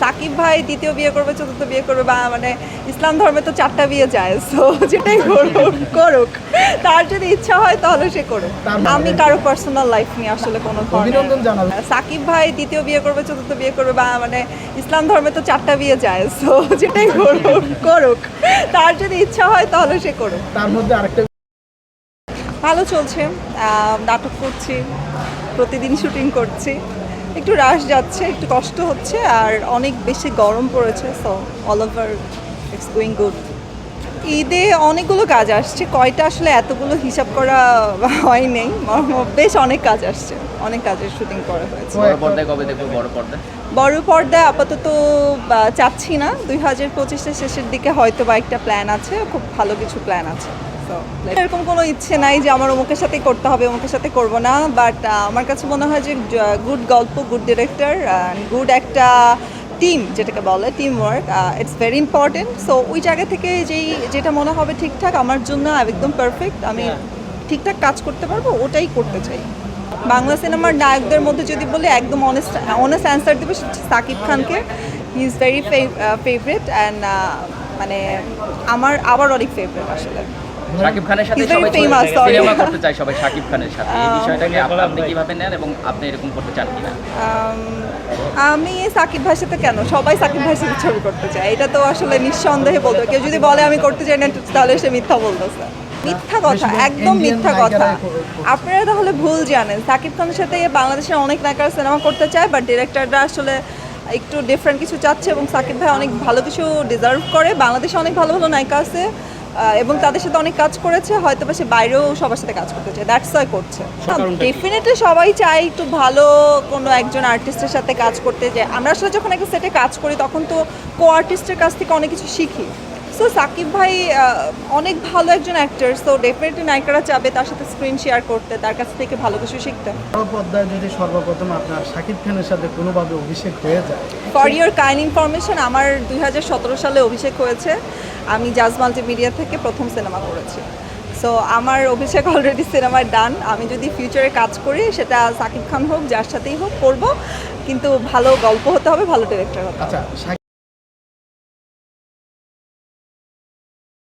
সাকিব ভাই দ্বিতীয় বিয়ে করবে চতুর্থ বিয়ে করবে বা মানে ইসলাম ধর্মে তো চারটা বিয়ে যায় সো যেটাই করুক করুক। তার যদি ইচ্ছা হয় তাহলে সে করুক। মানে- আমি কারও পার্সোনাল লাইফ নিয়ে আসলে কোনো। সাকিব ভাই দ্বিতীয় বিয়ে করবে চতুর্থ বিয়ে করবে বা মানে ইসলাম ধর্মে তো চারটা বিয়ে যায় সো যেটাই করুক করুক। তার যদি ইচ্ছা হয় তাহলে সে করুক। তার মধ্যে আরেকটা ভালো চলছে নাটক করছি প্রতিদিন শুটিং করছি। একটু রাশ যাচ্ছে একটু কষ্ট হচ্ছে আর অনেক বেশি গরম পড়েছে so all over it's going good ঈদে অনেকগুলো কাজ আসছে কয়টা আসলে এতগুলো হিসাব করা হয় নেই বেশ অনেক কাজ আসছে অনেক কাজের শুটিং করা হয়েছে। বড় পর্দায় কবে দেখব বড় পর্দায়? বড় পর্দায় আপাতত চাচ্ছি না দুই হাজার পঁচিশের শেষের দিকে হয়তো বা একটা প্ল্যান আছে খুব ভালো কিছু প্ল্যান আছে। So, এরকম কোনো ইচ্ছে নাই যে আমার অমুকের সাথে করতে হবে অমুকের সাথে করব না বাট আমার কাছে মনে হয় যে গুড গল্প গুড ডিরেক্টর গুড একটা টিম যেটাকে বলে team work it's very important so ওই জায়গা থেকে যেই যেটা মনে হবে ঠিকঠাক আমার জন্য একদম পারফেক্ট আমি ঠিকঠাক কাজ করতে পারব ওটাই করতে চাই। বাংলা সিনেমার নায়কদের মধ্যে যদি বলি একদম অনেস্ট অনেস্ট অ্যান্সার দেবে সাকিব খানকে। He is very favourite and মানে আমার আবার অনেক ফেভারিট আসলে। শাকিব খানের সাথে সবাই সিনেমা করতে চায় সবাই শাকিব খানের সাথে। এই বিষয়টাকে আপনি কীভাবে নেন এবং আপনি এরকম করতে চান কিনা? আমি সাকিব ভাইয়ের সাথে কেন? সবাই সাকিব ভাইয়ের সাথে ছবি করতে চায়। এটা তো আসলে নিঃসন্দেহে বলতে কেউ যদি বলে আমি করতে চাই না তাহলে সে মিথ্যা বলতেছে। মিথ্যা কথা একদম মিথ্যা কথা। আপনারা তাহলে ভুল জানেন। সাকিব খানের সাথে বাংলাদেশের অনেক নায়িকারা সিনেমা করতে চায় বাট ডিরেক্টররা আসলে একটু ডিফারেন্ট কিছু চাচ্ছে এবং সাকিব ভাই অনেক ভালো কিছু ডিজার্ভ করে। বাংলাদেশে অনেক ভালো ভালো নায়িকা আছে। এবং তাদের সাথে অনেক কাজ করেছে হয়তো বা সে বাইরেও সবার সাথে কাজ করতে চায়। দ্যাটস ওয়াই করছে। ডেফিনেটলি সবাই চায় একটু ভালো কোনো একজন আর্টিস্টের সাথে কাজ করতে যায় আমরা আসলে যখন একটা সেটে কাজ করি তখন তো কো আর্টিস্টের কাছ থেকে অনেক কিছু শিখি। সো সাকিব ভাই অনেক ভালো একজন অ্যাক্টর সো ডেফিনেটলি নায়িকারা চাবে তার সাথে স্ক্রিন শেয়ার করতে তার কাছ থেকে ভালো কিছু শিখতে। পর্দায় যদি সর্বপ্রথম আপনার শাকিব খানের সাথে কোনোভাবে অভিষেক হয়ে যায় ফর ইয়োর কাইন্ড ইনফরমেশন আমার দুই হাজার সতেরো সালে অভিষেক হয়েছে। আমি জাজ মাল্টিমিডিয়া থেকে প্রথম সিনেমা করেছি। সো আমার অভিষেক অলরেডি সিনেমায় ডান আমি যদি ফিউচারে কাজ করি, সেটা সাকিব খান হোক, যার সাথেই হোক, করব। কিন্তু ভালো গল্প হতে হবে, ভালো ডিরেক্টর হতে হবে। আচ্ছা